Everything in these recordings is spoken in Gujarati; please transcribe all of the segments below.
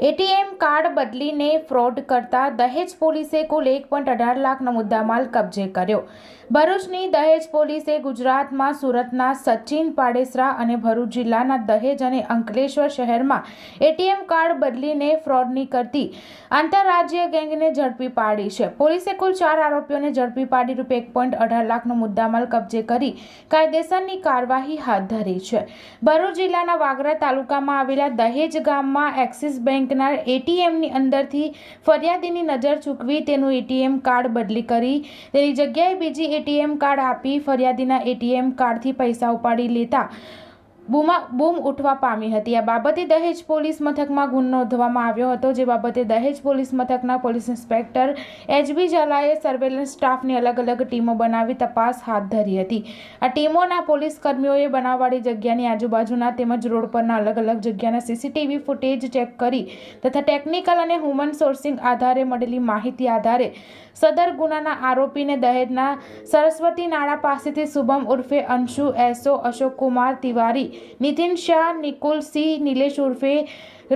એટીએમ કાર્ડ બદલીને ફ્રોડ કરતા દહેજ પોલીસે કુલ એક પોઈન્ટ અઢાર લાખનો મુદ્દામાલ કબજે કર્યો. ભરૂચની દહેજ પોલીસે ગુજરાતમાં સુરતના સચિન પાડેસરા અને ભરૂચ જિલ્લાના દહેજ અને અંકલેશ્વર શહેરમાં એટીએમ કાર્ડ બદલીને ફ્રોડની કરતી આંતરરાજ્ય ગેંગને ઝડપી પાડી છે. પોલીસે કુલ ચાર આરોપીઓને ઝડપી પાડી રૂપે એક પોઈન્ટ અઢાર લાખનો મુદ્દામાલ કબજે કરી કાયદેસરની કાર્યવાહી હાથ ધરી છે. ભરૂચ જિલ્લાના વાગરા તાલુકામાં આવેલા દહેજ ગામમાં એક્સિસ બેંકના એટીએમની અંદરથી ફરિયાદીની નજર ચૂકવી તેનું એટીએમ કાર્ડ બદલી કરી. તેની જગ્યાએ બીજી એટીએમ કાર્ડ આપી ફરિયાદીના એટીએમ કાર્ડથી પૈસા ઉપાડી લેતા બૂમા બૂમ ઉઠવા પામી હતી. આ બાબતે દહેજ પોલીસ મથકમાં ગુનો નોંધવામાં આવ્યો હતો, જે બાબતે દહેજ પોલીસ મથકના પોલીસ ઇન્સ્પેક્ટર એચબી ઝાલાએ સર્વેલન્સ સ્ટાફની અલગ અલગ ટીમો બનાવી તપાસ હાથ ધરી હતી. આ ટીમોના પોલીસ કર્મીઓએ બનાવવાળી જગ્યાની આજુબાજુના તેમજ રોડ પરના અલગ અલગ જગ્યાના સીસીટીવી ફૂટેજ ચેક કરી તથા ટેકનિકલ અને હ્યુમન સોર્સિંગ આધારે મળેલી માહિતી આધારે સદર ગુનાના આરોપીને દહેજના સરસ્વતી નાળા પાસેથી શુભમ ઉર્ફે અંશુ, એસો અશોક કુમાર તિવારી નિતિન શાહ નિકુલ સિંહ નિલેશ ઉર્ફે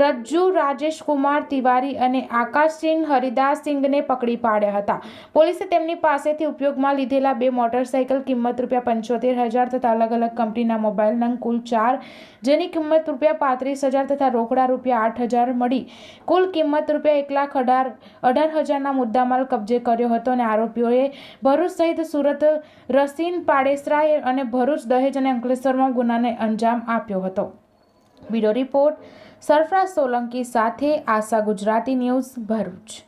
રજ્જુ રાજેશકુમાર તિવારી અને આકાશસિંહ હરિદાસ સિંઘને પકડી પાડ્યા હતા. પોલીસે તેમની પાસેથી ઉપયોગમાં લીધેલા બે મોટરસાઇકલ કિંમત રૂપિયા પંચોતેર હજાર તથા અલગ અલગ કંપનીના મોબાઈલ નંગ કુલ ચાર, જેની કિંમત રૂપિયા પાંત્રીસ હજાર તથા રોકડા રૂપિયા આઠ હજાર મળી. કુલ કિંમત રૂપિયા એક લાખ અઢાર અઢાર હજારના મુદ્દામાલ કબજે કર્યો હતો અને આરોપીઓએ ભરૂચ સહિત સુરત, રસીન પાડેસરાએ અને ભરૂચ દહેજ અને અંકલેશ્વરમાં ગુનાને અંજામ આપ્યો હતો. બ્યુરો રિપોર્ટ સરફરાજ સોલંકી સાથે આશા ગુજરાતી ન્યૂઝ ભરૂચ.